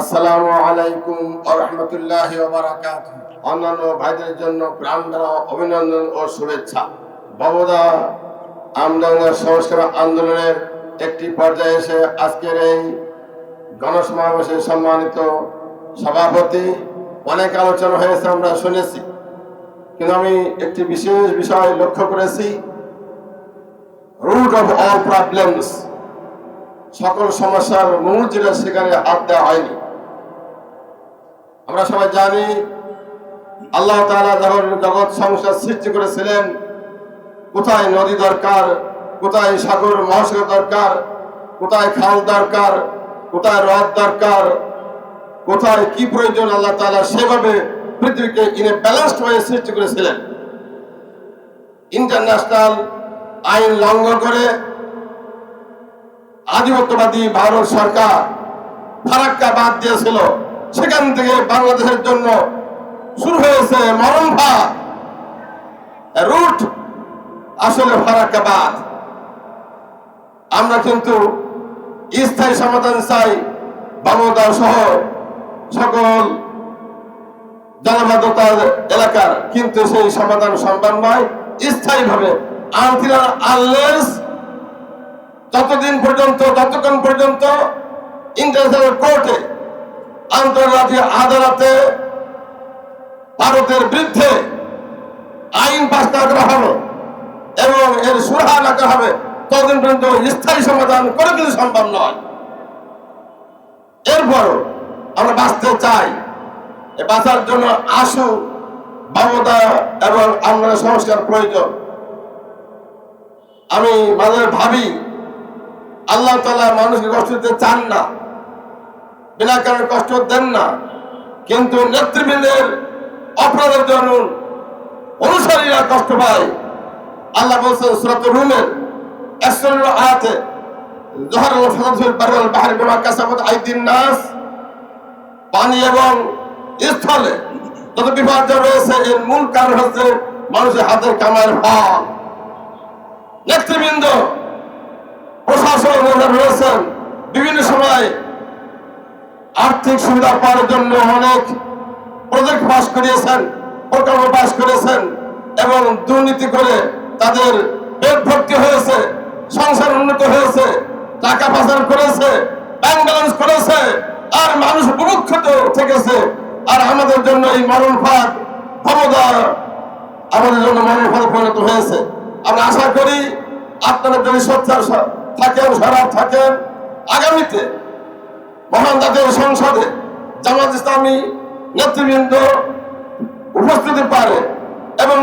আসসালামু আলাইকুম রহমতুল্লাহ বারাকাত অন্যান্য ভাইদের জন্য প্রাণ দ্বারা অভিনন্দন ও শুভেচ্ছা। বাবুদা, আমদাঙ্গা সংস্কার আন্দোলনের একটি পর্যায়ে এসে আজকের এই গণসমাবেশে সম্মানিত সভাপতি, অনেক আলোচনা হয়েছে, আমরা শুনেছি। কিন্তু আমি একটি বিশেষ বিষয় লক্ষ্য করেছি। রুট অফ অল প্রবলেমস সকল সমস্যার মূল যেটা সেখানে হাত দেওয়া হয়নি। আমরা সবাই জানি আল্লাহ তাআলা যখন জগৎ সংসার সৃষ্টি করেছিলেন, কোথায় নদী দরকার, কোথায় সাগর মহাসাগর দরকার, কোথায় খাল দরকার, কোথায় হ্রদ দরকার, কোথায় কি প্রয়োজন আল্লাহ তাআলা সেভাবে পৃথিবীকে ইনে ব্যালেন্সড হয়ে সৃষ্টি করেছিলেন। ইন্টারন্যাশনাল আইন লঙ্ঘন করে আধিপত্যবাদী ভারত সরকার ফারাক্কা বাদ দিয়েছিল। সেখান থেকে বাংলাদেশের জন্য শুরু হয়েছে মরণ ভাত রুট আসলে ফারাক্কা বাদ আমরা কিন্তু স্থায়ী সমাধান চাই বামদার সহ সকল জনবাদতার এলাকার। কিন্তু সেই সমাধান সম্ভব নয়। স্থায়ীভাবে আনতিরা আনলেস ততদিন পর্যন্ত ততক্ষণ পর্যন্ত ইন্টারন্যাশনাল কোর্টে আন্তর্জাতিক আদালতে ভারতের বিরুদ্ধে আইন পাস করা হবে এবং এর সুরাহা করা হবে। ততদিন পর্যন্ত স্থায়ী সমাধান করে কিছু সম্ভব নয়। এরপরও আমরা বাঁচতে চাই। বাঁচার জন্য আশু বাবদা এবং আমরা সংস্কার প্রয়োজন। আমি মাঝে ভাবি, আল্লাহ তালা মানুষকে কষ্ট দিতে চান না। কারণে কষ্ট দেন না। কিন্তু নেতৃবৃন্দের অপরাধের জন্য অনুসারীরা কষ্ট পায়। আল্লাহ সুরাত রুমের আয়াতে পানি এবং স্থলে এর মূল কারণ হচ্ছে মানুষের হাতের কামার প্রশাসন রয়েছেন। বিভিন্ন সময় আর্থিক সুবিধা পাওয়ার জন্য অনেক প্রজেক্ট পাস করিয়েছেন, প্রকল্প পাস করেছেন এবং দুর্নীতি করে তাদের পেট ভর্তি হয়েছে, সংসার উন্নত হয়েছে, টাকা পাচার করেছে ব্যাংক ব্যালেন্স করেছে, আর মানুষ বুভুক্ষত থেকেছে। আর আমাদের জন্য এই মরণ ফাঁক ক্ষমতা আমাদের জন্য মরণ ফাঁক পরিণত হয়েছে। আমরা আশা করি আপনারা যদি সোচ্চার থাকেন সরব থাকেন, আগামীতে মহান জাতীয় সংসদে জামাত ইসলামী নেতৃবৃন্দ উপস্থিতি পারে এবং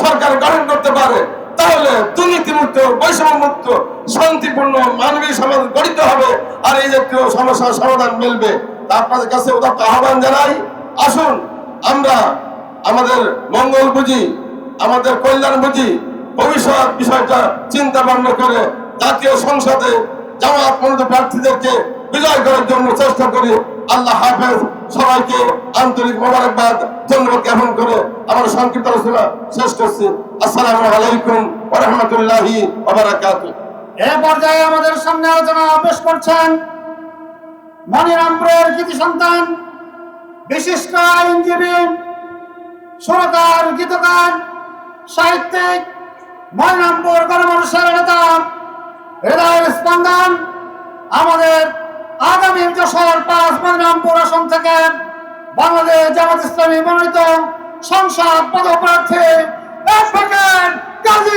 সরকার গঠন করতে পারে, তাহলে দুর্নীতিমুক্ত বৈষম্য মুক্ত শান্তিপূর্ণ মানবিক সমাজ গঠিত হবে আর এই জাতীয় সমস্যার সমাধান মিলবে। আপনাদের কাছে উদাত্ত আহ্বান জানাই। আসুন, আমরা আমাদের মঙ্গল বুঝি, আমাদের কল্যাণ বুঝি, ভবিষ্যৎ বিষয়টা চিন্তা ভাবনা করে জাতীয় সংসদে জামাত প্রার্থীদেরকে বিজয় করার জন্য চেষ্টা করি। আল্লাহ হাফেজ, সবাইকে আন্তরিক মোবারকবাদ, ধন্যবাদ জ্ঞাপন করে আমার সংক্ষিপ্ত আলোচনা শেষ করছি। আসসালামু আলাইকুম রাহমাতুল্লাহি এ পর্যায়ে আমাদের সামনে আলোচনা পেশ করছেন মনিরামপুরের কৃতি সন্তান, বিশিষ্ট আইনজীবী, সুরকার, গীতকার, সাহিত্যিক মনিরামপুর গণমানুষের নেতা, হৃদয়ের স্পন্দন, আমাদের আগামী যশোর পাঁচ মনিরামপুর আসন থেকে বাংলাদেশ জামাত ইসলামী মনোনীত সংসদ পদপ্রার্থী অ্যাডভোকেট কাজী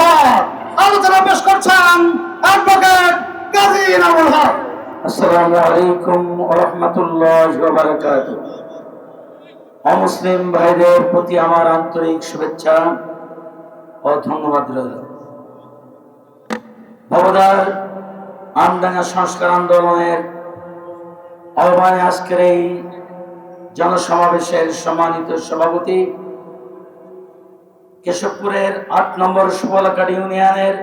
হক। আলোচনা পেশ করছেন অ্যাডভোকেট কাজী হক। আসসালামু আলাইকুম রহমতুল্লাহ বারাকাত অমুসলিম ভাইদের প্রতি আমার আন্তরিক শুভেচ্ছা ও ধন্যবাদ রইল। ভবদার আমডাঙ্গা সংস্কার আন্দোলনের আহ্বানে আজকের এই জনসমাবেশের সম্মানিত সভাপতি কেশবপুরের আট নম্বর সুবলাকাট ইউনিয়নের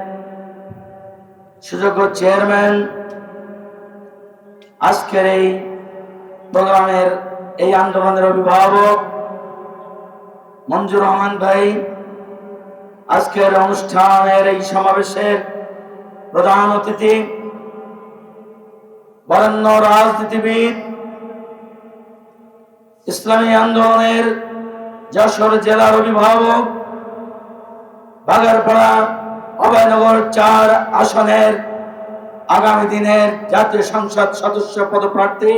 সুযোগ্য চেয়ারম্যান আজকের এই প্রোগ্রামের এই আন্দোলনের অভিভাবক মঞ্জুর রহমান ভাই, আজকের অনুষ্ঠানের এই সমাবেশের প্রধান অতিথি বরেণ্য রাজনীতিবিদ। ইসলামী আন্দোলনের যশোর জেলার অভিভাবক। বাগারপাড়া অভয়নগর চার আসনের আগামী দিনের জাতীয় সংসদ সদস্য পদপ্রার্থী।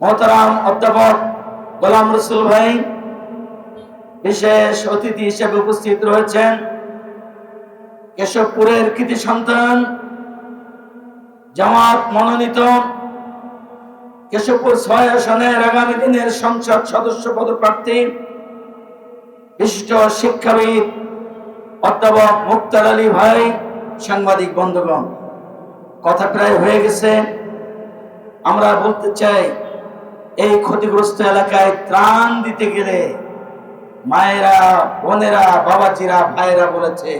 মোহতারাম অধ্যাপক গোলাম রসুল ভাই বিশেষ অতিথি হিসেবে উপস্থিত রয়েছেন। কেশবপুরের কৃতি সন্তান জামাত মনোনীত কেশবপুর ছয় আসনের আগামী দিনের সংসদ সদস্য পদপ্রার্থী, বিশিষ্ট শিক্ষাবিদ অধ্যাপক মুক্তার আলী ভাই, সাংবাদিক বন্ধুগণ, কথা প্রায় হয়ে গেছে। আমরা বলতে চাই, এই ক্ষতিগ্রস্ত এলাকায় ত্রাণ দিতে গেলে মায়েরা, বোনেরা, বাবাজিরা ভাইরা বলেছে,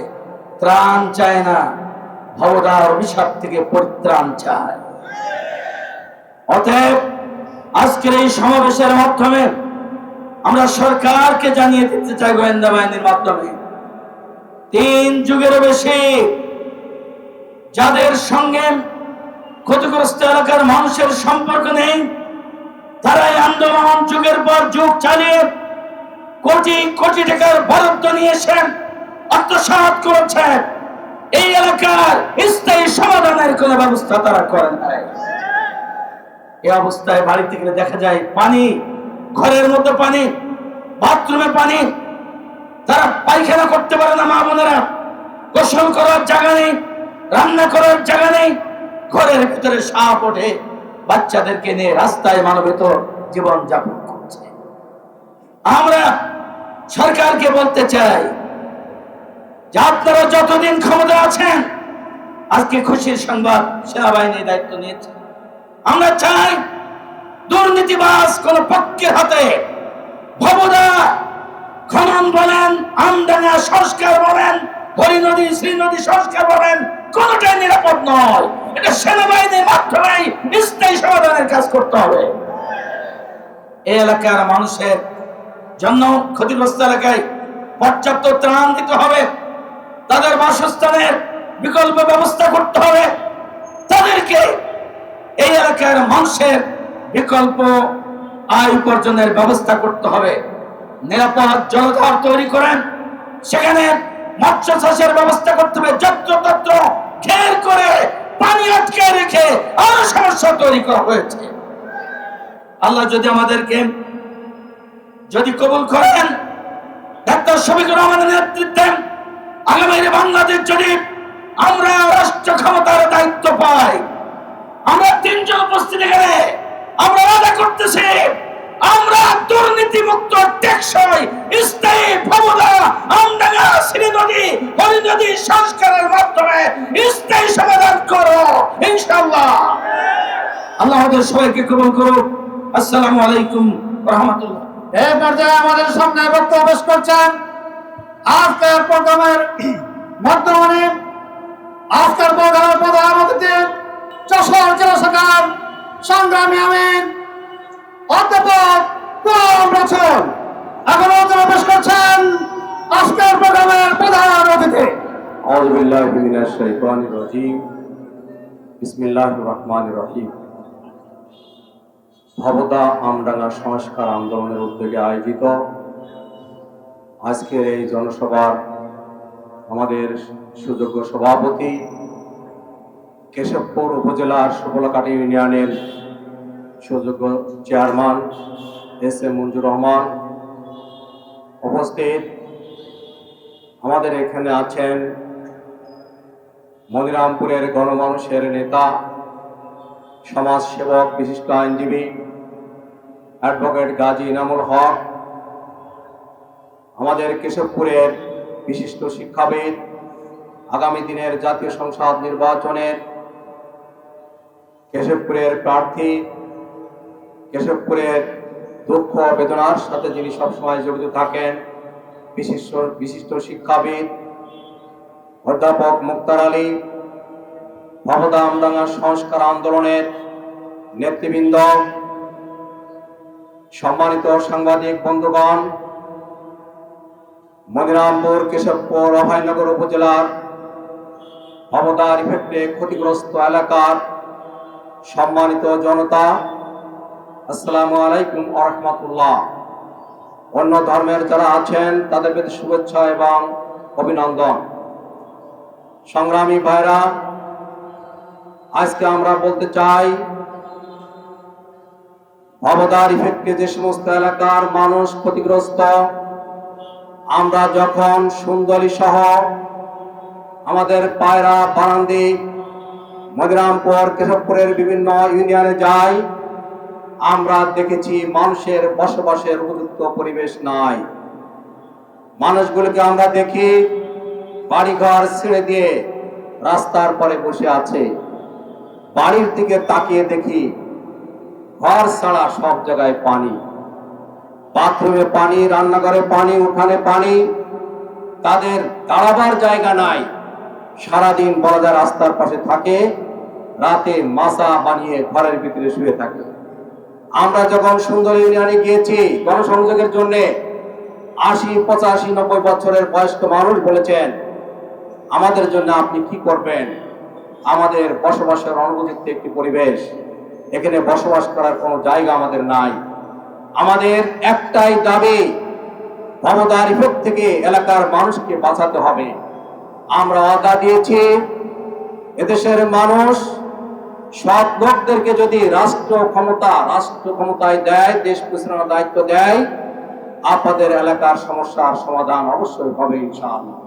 ত্রাণ চায় না। ভবদার অভিশাপ থেকে পরিত্রাণ চায়। অতএব আজকের এই সমাবেশের মাধ্যমে আমরা সরকারকে জানিয়ে দিতে চাই গোয়েন্দা বাহিনীর মাধ্যমে। তিন যুগের বেশি যাদের সঙ্গে ক্ষতিগ্রস্ত এলাকার মানুষের সম্পর্ক নেই তারা এই আন্দোলন যুগের পর যুগ চালিয়ে কোটি কোটি টাকার বরাদ্দ নিয়েছেন আত্মসাৎ করেছেন এলাকার স্থায়ী সমাধানের কোনো ব্যবস্থা তারা করেন নাই। এই অবস্থায় বাড়িতে গেলে দেখা যায় পানি, ঘরের মধ্যে পানি, বাথরুমে পানি। তারা পায়খানা করতে পারে না মা বোনেরা, গোসল করার জায়গা নেই, রান্না করার জায়গা নেই, ঘরের ভিতরে সাপ ওঠে, বাচ্চাদেরকে নিয়ে রাস্তায় মানবিত জীবন যাপন করছে। আমরা সরকারকে বলতে চাই যে আপনারা যতদিন ক্ষমতা আছেন, আজকে খুশির সংবাদ সেনাবাহিনী দায়িত্ব নিয়েছে। আমরা চাই দুর্নীতিবাজ কোন পক্ষের হাতে ভবদা খনন বলেন আমদানা সংস্কার বলেন হরিনদী শ্রীনদী সংস্কার বলেন, কোনটাই নিরাপদ নয়। এটা সেনাবাহিনীর মাধ্যমেই স্থায়ী সমাধানের কাজ করতে হবে। এই এলাকার মানুষের জন্য ক্ষতিগ্রস্ত এলাকায় পর্যাপ্ত ত্রাণ দিতে হবে। তাদের বাসস্থানের বিকল্প ব্যবস্থা করতে হবে। তাদেরকে এই এলাকার মানুষের বিকল্প আয় উপার্জনের ব্যবস্থা করতে হবে। নিরাপদ জলধার তৈরি করেন। সেখানে মৎস্য চাষের ব্যবস্থা করতে হবে। যত্র তত্র ঘের করে পানি আটকে রেখে আরও সমস্যা তৈরি করা হয়েছে। আল্লাহ যদি আমাদেরকে যদি কবুল করেন, ডাক্তার শফিকুর রহমানের নেতৃত্বে আগামী বাংলাদেশ যদি আমরা রাষ্ট্র ক্ষমতার দায়িত্ব পাই, আমরা তিনজন উপস্থিত এখানে আমরা আদা করতেছি। আমরা দুর্নীতি মুক্ত টেকসই, স্থায়ী ভবনা আমডাঙ্গা শ্রীনদী হরিনদী সংস্কারের মাধ্যমে স্থায়ী সমাধান করো, ইনশাআল্লাহ। আল্লাহ আমাদের সবাইকে কবুল করুক। আসসালামু আলাইকুম রহমতুল্লাহ। এই পর্যায়ে আমাদের সামনে বক্তব্য পেশ করছেন আজকের প্রোগ্রামের বর্তমানে আজকের প্রোগ্রামের প্রধান অতিথি যশোর জেলা শাখার সংগ্রামী আমিন অধ্যাপক গোলাম রসুল এখন বক্তব্য পেশ করছেন আজকের প্রোগ্রামের প্রধান অতিথি أعوذ بالله من الشيطان الرجيم بسم الله الرحمن الرحيم ভবদা আমডাঙ্গা সংস্কার আন্দোলনের উদ্যোগে আয়োজিত আজকের এই জনসভার আমাদের সুযোগ্য সভাপতি কেশবপুর উপজেলার সুবলাকাটি ইউনিয়নের সুযোগ্য chairman S M Manjur Rahman উপস্থিত। আমাদের এখানে আছেন মনিরামপুরের গণমানুষের নেতা, সমাজসেবক, বিশিষ্ট আইনজীবী, অ্যাডভোকেট গাজী ইনামুল হক আমাদের কেশবপুরের বিশিষ্ট শিক্ষাবিদ, আগামী দিনের জাতীয় সংসদ নির্বাচনের কেশবপুরের প্রার্থী, কেশবপুরের দুঃখ বেদনার সাথে যিনি সবসময় জড়িত থাকেন, বিশিষ্ট বিশিষ্ট শিক্ষাবিদ অধ্যাপক মুক্তার আলী মমতা আমডাঙ্গা সংস্কার আন্দোলনের নেতৃবৃন্দ, সম্মানিত সাংবাদিক বন্ধুগণ মনিরামপুর কেশবপুর, অভয়নগর উপজেলার মমতার ইফেক্টে ক্ষতিগ্রস্ত এলাকার সম্মানিত জনতা, আসসালামু আলাইকুম আরহামতুল্লাহ অন্য ধর্মের যারা আছেন, তাদের প্রতি শুভেচ্ছা এবং অভিনন্দন। সংগ্রামী ভাইরা, আজকে আমরা বলতে চাই ভবদার ইফেক্টে যে সমস্ত এলাকার মানুষ ক্ষতিগ্রস্ত আমরা যখন সুন্দরী সহ আমাদের পায়রা, বারান্দি, মদিরামপুর, কেশবপুরের বিভিন্ন ইউনিয়নে যাই, আমরা দেখেছি মানুষের বসবাসের উপযুক্ত পরিবেশ নাই। মানুষগুলোকে আমরা দেখি, বাড়িঘর ছেড়ে দিয়ে রাস্তার পরে বসে আছে। বাড়ির দিকে তাকিয়ে দেখি, ঘর ছাড়া সব জায়গায় পানি। বাথরুমে পানি, রান্নাঘরে পানি, উঠানে পানি। তাদের দাঁড়াবার জায়গা নাই। সারাদিন বলা রাস্তার পাশে থাকে, রাতে মাসা বানিয়ে ঘরের ভিতরে শুয়ে থাকে। আমরা যখন সুন্দর ইউনিয়নে গিয়েছি, গণসংযোগের জন্য আশি, পঁচাশি, নব্বই বছরের বয়স্ক মানুষ বলেছেন, আমাদের জন্য আপনি কি করবেন? আমাদের বসবাসের অনুপযুক্ত একটি পরিবেশ। এখানে বসবাস করার কোনো জায়গা আমাদের নাই। আমাদের একটাই দাবি মমতার ইফেক্ট থেকে এলাকার মানুষকে বাঁচাতে হবে। আমরা অদা দিয়েছি, এদেশের মানুষ সব লোকদেরকে যদি রাষ্ট্র ক্ষমতা, রাষ্ট্র ক্ষমতায় দেয়, দেশ পরিচালনার দায়িত্ব দেয়, আপনাদের এলাকার সমস্যার সমাধান অবশ্যই হবে ইনশাআল্লাহ।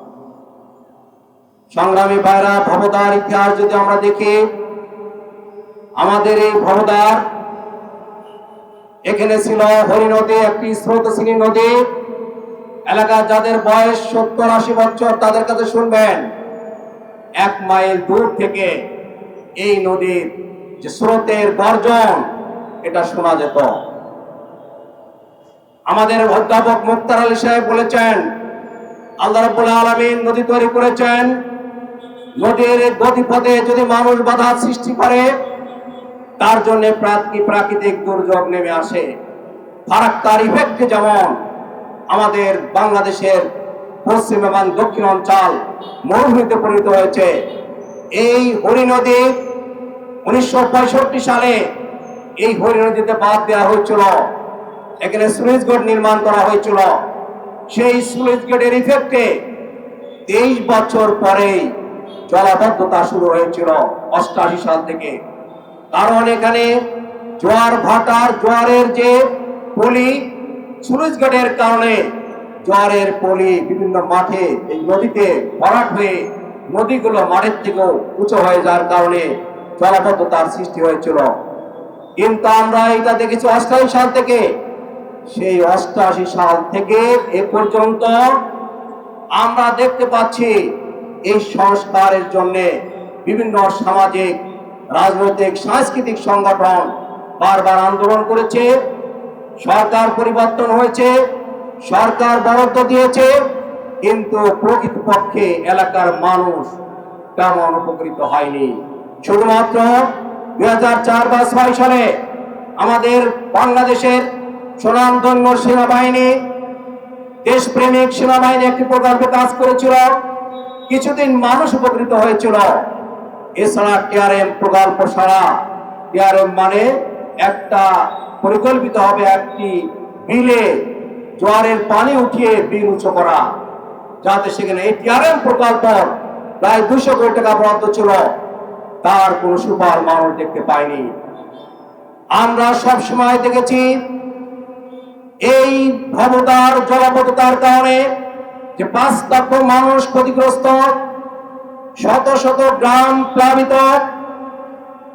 সংগ্রামী ভাইরা ভবদার ইতিহাস যদি আমরা দেখি, আমাদের এই ভবদার এখানে ছিল হরি নদী, একটি স্রোতস্বিনী নদী। এলাকার যাদের বয়স সত্তর আশি বছর, তাদের কাছে শুনবেন, এক মাইল দূর থেকে এই নদীর যে স্রোতের গর্জন, এটা শোনা যেত। আমাদের অধ্যাপক মুক্তার আলী সাহেব বলেছেন, আল্লাহ রাব্বুল আলামিন নদী তৈরি করেছেন। নদীর গতিপথে যদি মানুষ বাধা সৃষ্টি করে তার জন্য প্রাকৃতিক দুর্যোগ নেমে আসে। ফারাক্কার ইফেক্টে যেমন আমাদের বাংলাদেশের পশ্চিম এবং দক্ষিণ অঞ্চল মরুভূমিতে পরিণত হয়েছে, এই হরি নদী উনিশশো পঁয়ষট্টি সালে এই হরি নদীতে বাদ দেওয়া হয়েছিল। এখানে সুইচ গেট নির্মাণ করা হয়েছিল। সেই সুইচ গেটের ইফেক্টে তেইশ বছর পরেই জলাবদ্ধতা শুরু হয়েছিল, অষ্টাশি সাল থেকে। কারণ এখানে জোয়ার ভাটার জোয়ারের যে পলি সুরুজ গেটের কারণে জোয়ারের পলি বিভিন্ন মাঠে এই নদীতে ভরাট হয়ে নদীগুলো মাঠের থেকেও উঁচু হয়ে যাওয়ার কারণে জলাবদ্ধতার সৃষ্টি হয়েছিল। কিন্তু আমরা এটা দেখেছি অষ্টাশি সাল থেকে। সেই অষ্টাশি সাল থেকে এ পর্যন্ত আমরা দেখতে পাচ্ছি এই সংস্কারের জন্য বিভিন্ন সামাজিক রাজনৈতিক, সাংস্কৃতিক সংগঠন বারবার আন্দোলন করেছে, সরকার পরিবর্তন হয়েছে, সরকার বরাদ্দ দিয়েছে, কিন্তু প্রকৃতপক্ষে এলাকার মানুষ তেমন উপকৃত হয়নি। শুধুমাত্র দুই হাজার চার বা ছয় সালে আমাদের বাংলাদেশের সুনামধন্য সেনাবাহিনী দেশপ্রেমিক সেনাবাহিনী একটি প্রকল্পে কাজ করেছিল। কিছুদিন মানুষ উপকৃত হয়েছিল। এছাড়া টিআরএম প্রকল্প ছাড়া টিআরএম মানে একটা পরিকল্পিত হবে একটি বিলে জোয়ারের পানি উঠিয়ে বিল উঁচু করা। যাতে সেখানে এই টিআরএম প্রকল্প প্রায় দুশো কোটি টাকা বরাদ্দ ছিল। তার কোনো সুপার মানুষ দেখতে পায়নি। আমরা সব সময় দেখেছি, এই ভবতার জলাবদ্ধতার কারণে যে পাঁচ লক্ষ মানুষ ক্ষতিগ্রস্ত শত শত গ্রাম প্লাবিত,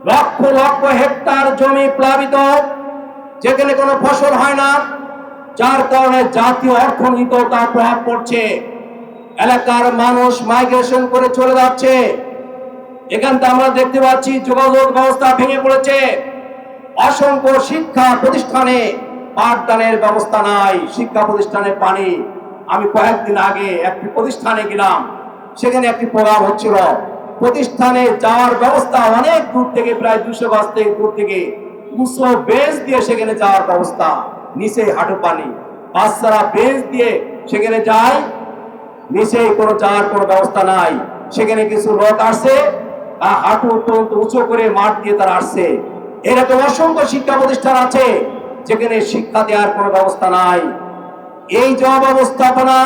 লক্ষ লক্ষ হেক্টর জমি প্লাবিত, যেখানে কোনো ফসল হয় না, যার কারণে জাতীয় অর্থনীতিতেও তার প্রভাব পড়ছে। এলাকার মানুষ মাইগ্রেশন করে চলে যাচ্ছে। এখান থেকে আমরা দেখতে পাচ্ছি যোগাযোগ ব্যবস্থা ভেঙে পড়েছে। অসংখ্য শিক্ষা প্রতিষ্ঠানে পাঠদানের ব্যবস্থা নাই, শিক্ষা প্রতিষ্ঠানে পানি। আমি কয়েকদিন আগে একটি প্রতিষ্ঠানে গেলাম। সেখানে একটি প্রোগ্রাম হচ্ছিল। প্রতিষ্ঠানে যাওয়ার ব্যবস্থা অনেক দূর থেকে প্রায় দুশো গাছ থেকে দূর থেকে। দুশো বেঞ্চ দিয়ে সেখানে যাওয়ার ব্যবস্থা। নিচে হাঁটু পানি। বাচ্চারা বেঞ্চ দিয়ে সেখানে যায়। নিচে কোনো যাওয়ার কোনো ব্যবস্থা নাই। সেখানে কিছু লোক আহ, হাঁটু অত্যন্ত উঁচু করে মাঠ দিয়ে তারা আসছে। এরকম অসংখ্য শিক্ষা প্রতিষ্ঠান আছে যেখানে শিক্ষা দেওয়ার কোনো ব্যবস্থা নাই। এই যে অব্যবস্থাপনা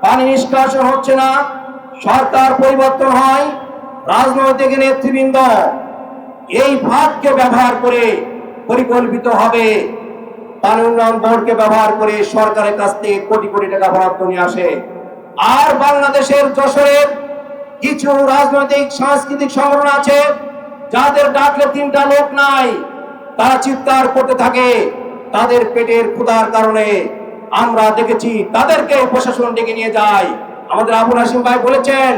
পানি নিষ্কাশন হচ্ছে না। সরকার পরিবর্তন হয়, রাজনৈতিক নেতৃবৃন্দ এই ফাঁদকে ব্যবহার করে পরিকল্পিত হবে। পানি উন্নয়ন বোর্ডকে ব্যবহার করে সরকারের কাছ থেকে কোটি কোটি টাকা বরাদ্দ নিয়ে আসে। আর বাংলাদেশের যশোরের কিছু রাজনৈতিক, সাংস্কৃতিক সংগঠন আছে, যাদের ডাকলে তিনটা লোক নাই, তারা চিৎকার করতে থাকে। তাদের পেটের ক্ষুধার কারণে আমরা দেখেছি তাদেরকে প্রশাসন ডেকে নিয়ে যায়। আমাদের আবুল হাসিম ভাই বলেছেন,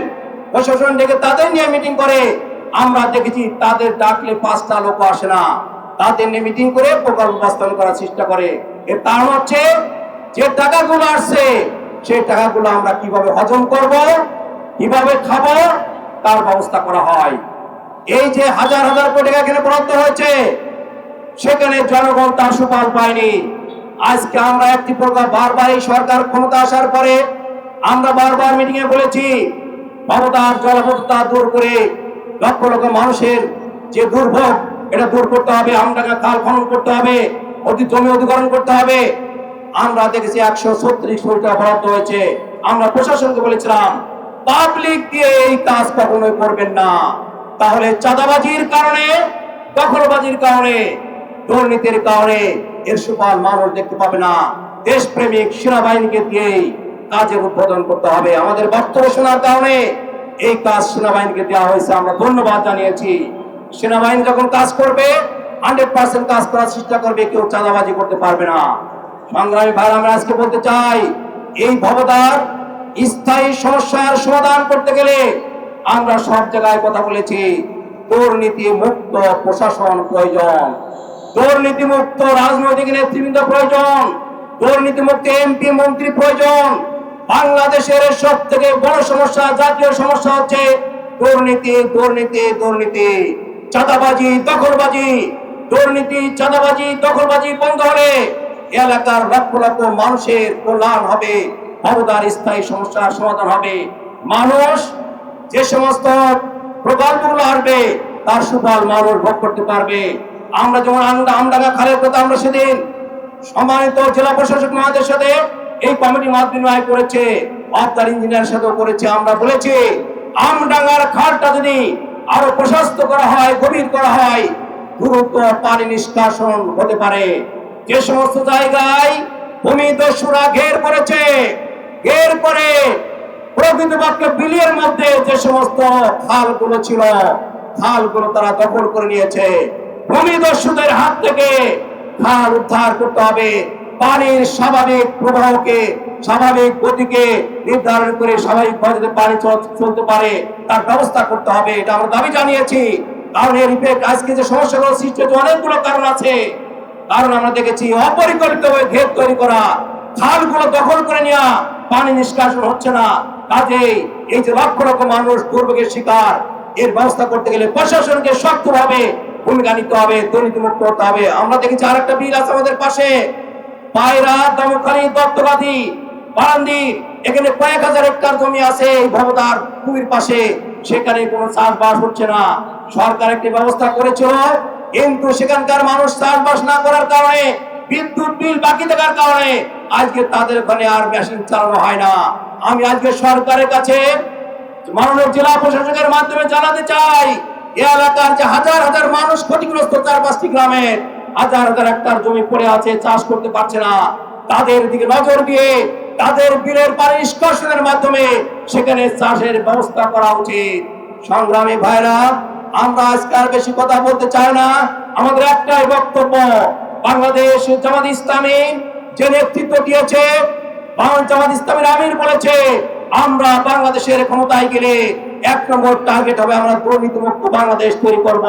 প্রশাসন ডেকে তাদের নিয়ে মিটিং করে। আমরা দেখেছি তাদের ডাকলে পাঁচটা লোক আসে না। তাদের নিয়ে মিটিং করে প্রকল্প বাস্তবায়ন করার চেষ্টা করে। এর কারণ হচ্ছে, যে টাকাগুলো আসছে, সেই টাকাগুলো আমরা কীভাবে হজম করব, কীভাবে খাব, তার ব্যবস্থা করা হয়। এই যে হাজার হাজার কোটি টাকা এখানে বরাদ্দ হয়েছে, সেখানে জনগণ তার সুফল পায়নি। আজকে আমরা একটি প্রকার বারবার এই সরকার ক্ষমতা আসার পরে আমরা বারবার মিটিং এ বলেছি মমতার জলবদ্ধতা দূর করে লক্ষ লক্ষ মানুষের যে দুর্ভোগ, এটা দূর করতে হবে আমডাঙ্গা খাল খনন করতে হবে, অতি জমি অধিকরণ করতে হবে। আমরা দেখেছি একশো ছত্রিশ কোটি টাকা বরাদ্দ হয়েছে। আমরা প্রশাসনকে বলেছিলাম পাবলিক দিয়ে এই কাজ কখনোই করবেন না। তাহলে চাঁদাবাজির কারণে, দখলবাজির কারণে, দুর্নীতির কারণে এর সুফল মানুষ দেখতে পাবে না। দেশপ্রেমিক সেনাবাহিনীকে দিয়েই কাজের উদ্বোধন করতে হবে। আমাদের বক্তব্য শোনার কারণে এই কাজ সেনাবাহিনীকে দেওয়া হয়েছে। আমরা ধন্যবাদ জানিয়েছি। সেনাবাহিনী যখন কাজ করবে হান্ড্রেড পার্সেন্ট কাজ করার চেষ্টা করবে, কেউ চাঁদাবাজি করতে পারবে না। সংগ্রামী ভাই আমরা আজকে বলতে চাই, এই ভবদার স্থায়ী সমস্যার সমাধান করতে গেলে আমরা সব জায়গায় কথা বলেছি, দুর্নীতি মুক্ত প্রশাসন প্রয়োজন। দুর্নীতি মুক্ত রাজনৈতিক নেতৃবৃন্দ প্রয়োজন। দুর্নীতি মুক্ত এমপি, মন্ত্রী প্রয়োজন। বাংলাদেশের সব থেকে বড় সমস্যা, জাতীয় সমস্যা হচ্ছে দুর্নীতি দুর্নীতি দুর্নীতি। চাঁদাবাজি, দখলবাজি। দুর্নীতি, চাঁদাবাজি, দখলবাজি বন্ধ হলে এলাকার লক্ষ লক্ষ মানুষের কল্যাণ হবে, ক্ষমতার স্থায়ী সমস্যার সমাধান হবে। মানুষ যে সমস্ত প্রকল্পগুলো আসবে, তার সুফল মানুষ ভোগ করতে পারবে। আমরা যেমন আমডা- আমডাঙ্গা খালের কথা আমরা সেদিন সম্মানিত জেলা প্রশাসক মহাদের সাথে এই কমিটি মাধ্যমে করেছে অফতার ইঞ্জিনিয়ার সাথেও করেছে, আমরা বলেছি, আমডাঙ্গার খালটা যদি আরও প্রশস্ত করা হয়, গভীর করা হয়, দ্রুত পানি নিষ্কাশন হতে পারে। যে সমস্ত জায়গায় ভূমি দস্যুরা ঘের করেছে, ঘের করে প্রকৃতপক্ষে বিলের মধ্যে যে সমস্ত খালগুলো ছিল, খালগুলো তারা দখল করে নিয়েছে। ভূমি দস্যুদের হাত থেকে খাল উদ্ধার করতে হবে। পানির স্বাভাবিক প্রবাহকে, স্বাভাবিক গতিকে নির্ধারণ করে স্বাভাবিক যাতে পানি চলতে পারে, তার ব্যবস্থা করতে হবে। এটা আমরা দাবি জানিয়েছি। কারণ এর ইফেক্ট আজকে যে সমস্যাগুলো সৃষ্টি হচ্ছে অনেকগুলো কারণ আছে। কারণ আমরা দেখেছি অপরিকল্পিত হয়ে ঘের তৈরি করা, খালগুলো দখল করে নেওয়া, পানি নিষ্কাশন হচ্ছে না। কাজেই এই যে লক্ষ লক্ষ মানুষ দুর্ভোগের শিকার, এর ব্যবস্থা করতে গেলে প্রশাসনকে শক্তভাবে ভূমিকা নিতে হবে দুর্নীতি মুক্ত হতে হবে। আমরা দেখেছি আর একটা বিল আছে আমাদের পাশে। পায়রা দমখালি দত্তবাদী বারান্দি এখানে কয়েক হাজার হেক্টর জমি আছে, এই ভবদার কুমির পাশে। সেখানে কোনো চাষবাস হচ্ছে না। সরকার একটি ব্যবস্থা করেছিল কিন্তু সেখানকার মানুষ চাষবাস না করার কারণে, বিদ্যুৎ বিল বাকি থাকার কারণে আজকে তাদের ওখানে আর মেশিন চালানো হয় না। আমি আজকে সরকারের কাছে মাননীয় জেলা প্রশাসকের মাধ্যমে জানাতে চাই এলাকার যে হাজার হাজার মানুষ ক্ষতিগ্রস্ত চার পাঁচটি গ্রামের হাজার হাজার হেক্টর জমি পড়ে আছে, চাষ করতে পারছে না। তাদের দিকে নজর দিয়ে তাদের বিলের পানি মাধ্যমে সেখানে চাষের ব্যবস্থা করা উচিত। সংগ্রামী ভাইরা, আমরা আজকে আর বেশি কথা বলতে চাই না। আমাদের একটাই বক্তব্য, বাংলাদেশ জামাত ইসলামী যে নেতৃত্ব দিয়েছে জামাত ইসলামের আমির বলেছে আমরা বাংলাদেশের ক্ষমতায় গেলে এক নম্বর টার্গেট হবে আমরা দুর্নীতি মুক্ত বাংলাদেশ তৈরি করব।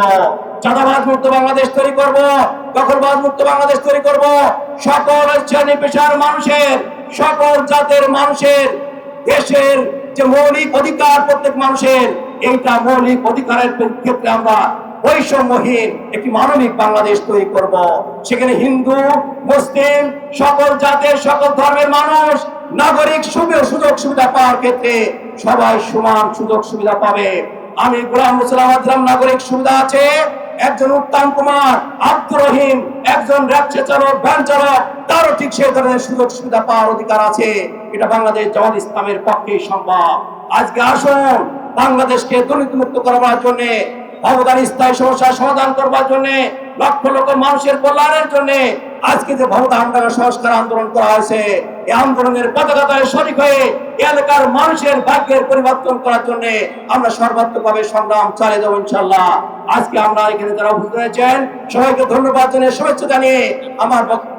মানুষের, সকল জাতের মানুষের, দেশের যে মৌলিক অধিকার প্রত্যেক মানুষের মৌলিক অধিকারের ক্ষেত্রে আমরা বৈষম্যহীন একটি মানবিক বাংলাদেশ তৈরি করব। সেখানে হিন্দু, মুসলিম, সকল জাতের, সকল ধর্মের মানুষ নাগরিক সুযোগ সুবিধা পাওয়ার ক্ষেত্রে সবাই সমান সুযোগ সুবিধা পাবে। আমি গোলাম মুসলাম নাগরিক সুবিধা আছে। একজন উত্তম কুমার, আব্দুর রহিম, একজন র্যাপচে চালক ভ্যান চালক, তারও ঠিক সেই ধরনের সুযোগ সুবিধা পাওয়ার অধিকার আছে। এটা বাংলাদেশ জামাত ইসলামের পক্ষেই সম্ভব। আজকে আসুন বাংলাদেশকে দুর্নীতিমুক্ত করবার জন্য, অবদান স্থায়ী সমস্যার সমাধান করবার জন্য, লক্ষ লক্ষ মানুষের কল্যাণের জন্য আজকে যে ভারত আন্দোলন সংস্কার আন্দোলন করা হয়েছে, এই আন্দোলনের পতাকাতায় শরিক হয়ে এলাকার মানুষের ভাগ্যের পরিবর্তন করার জন্য আমরা সর্বাত্মকভাবে সংগ্রাম চালিয়ে যাব ইনশাল্লাহ আজকে আমরা এখানে যারা উপস্থিত হয়েছেন সবাইকে ধন্যবাদ জানিয়ে শুভেচ্ছা জানিয়ে আমার বক্তব্য